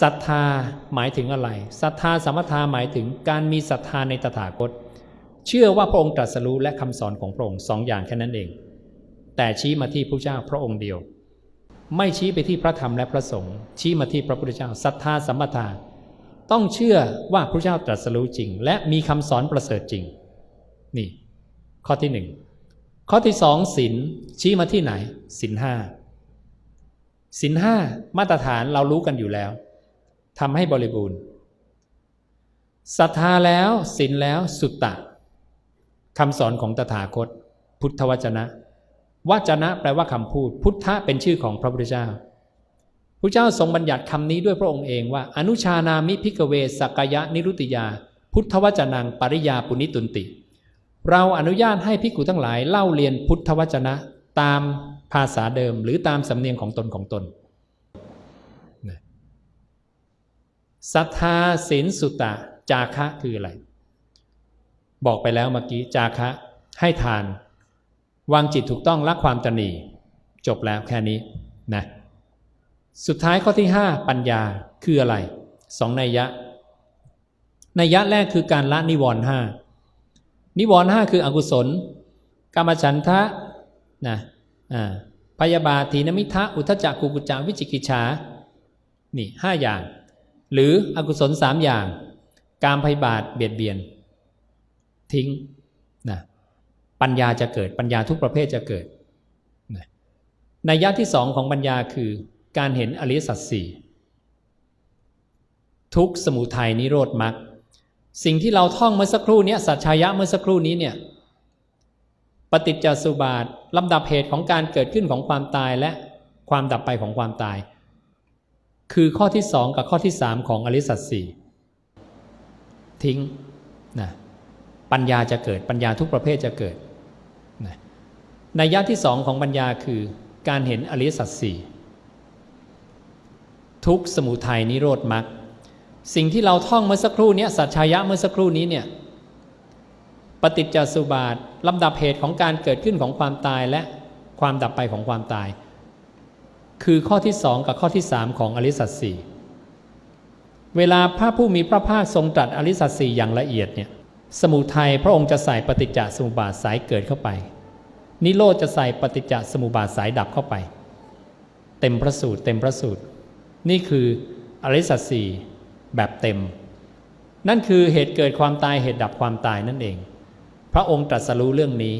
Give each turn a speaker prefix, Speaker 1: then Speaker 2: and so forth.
Speaker 1: ศรัทธาหมายถึงอะไรศรัทธาสมถาหมายถึงการมีศรัทธาในตถาคต เชื่อว่าพระองค์ตรัสรู้และคำสอนของพระองค์สองอย่างแค่นั้นเอง แต่ชี้มาที่พระเจ้าพระองค์เดียว ไม่ชี้ไปที่พระธรรมและพระสงฆ์ชี้มาที่พระพุทธเจ้าศรัทธาสมปทาต้องเชื่อว่าพระเจ้าตรัสรู้จริง และมีคำสอนประเสริฐจริง นี่ ข้อที่หนึ่งข้อที่สองศีลชี้มาที่ไหนศีลห้าศีลห้ามาตรฐานเรารู้กันอยู่แล้ว ทำให้บริบูรณ์ศรัทธาแล้วศีลแล้วสุตตะคำสอนของตถาคต พุทธวจนะ วจนะแปลว่าคำพูด พุทธะเป็นชื่อของพระพุทธเจ้าพระเจ้าทรงบัญญัติคำนี้ด้วยพระองค์เองว่า อนุชานามิพิกเวสักยะนิรุติยา พุทธวจนังปริยาปุณิตุนติ เราอนุญาตให้ภิกุทั้งหลายเล่าเรียนพุทธวจนะ ตามภาษาเดิมหรือตามสำเนียงของตนของตน ศรัทธาศีลสุตตะ จาคะคืออะไร บอกไปแล้วเมื่อกี้จาคะ ให้ทาน วางจิตถูกต้องละความตนีจบแล้วแค่นี้นะสุดท้ายข้อที่ 5 ปัญญาคืออะไรสองนัยยะนัยยะแรกคือการละนิวรณ์ห้านิวรณ์ห้าคืออกุศลกรรมฉันทะนะอ่าพยาบาทีนมิทะอุทจักกุกุจจาวิจิกิจฉานี่ห้าอย่าง หรืออกุศลสามอย่าง การพยาบาทเบียดเบียน ทิ้งนะปัญญาจะเกิดปัญญาทุกประเภทจะเกิดนะนัยะที่สองของปัญญาคือการเห็นอริยสัจสี่ทุกสมุทัยนิโรธมรรคสิ่งที่เราท่องเมื่อสักครู่นี้สัจชายะเมื่อสักครู่นี้เนี่ยปฏิจจสุบาทลำดับเหตุของการเกิดขึ้นของความตายและความดับไปของความตาย คือข้อที่สองกับข้อที่สามของอริสัจสี่ทิ้งนะปัญญาจะเกิดปัญญาทุกประเภทจะเกิดนะในยะที่สองของปัญญาคือการเห็นอริสัจสี่ทุกสมุทัยนิโรธมรรคสิ่งที่เราท่องเมื่อสักครู่นี้สัจชายะเมื่อสักครู่นี้เนี่ยปฏิจจสุบาทลำดับเหตุของการเกิดขึ้นของความตายและความดับไปของความตาย คือข้อที่สองกับข้อที่สามของอริสัจสี่เวลาพระผู้มีพระภาคทรงตรัสอริสัจสี่อย่างละเอียดเนี่ยสมุทัยพระองค์จะใส่ปฏิจจสมุปบาทสายเกิดเข้าไป นิโรธจะใส่ปฏิจจสมุปบาทสายดับเข้าไป เต็มพระสูตรเต็มพระสูตร นี่คืออริสัจสี่แบบเต็ม นั่นคือเหตุเกิดความตายเหตุดับความตายนั่นเอง พระองค์ตรัสรู้เรื่องนี้